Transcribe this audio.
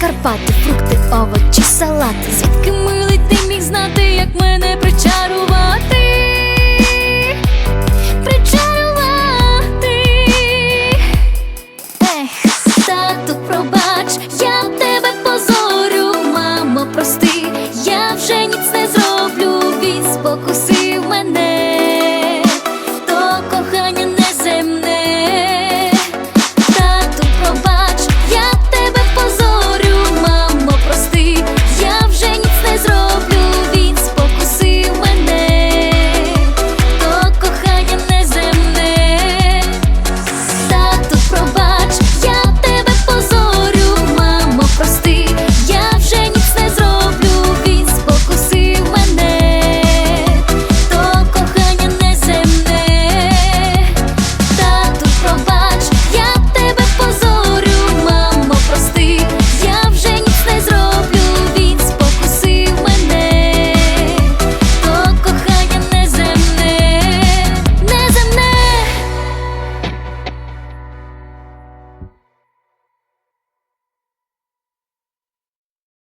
Карпати, фрукти, овочі, салати. Звідки милий ти міг знати, як мене причарувати, причарувати. Ех, тату, пробач, я тебе позорю, мамо, прости, я вже ніц не зроблю.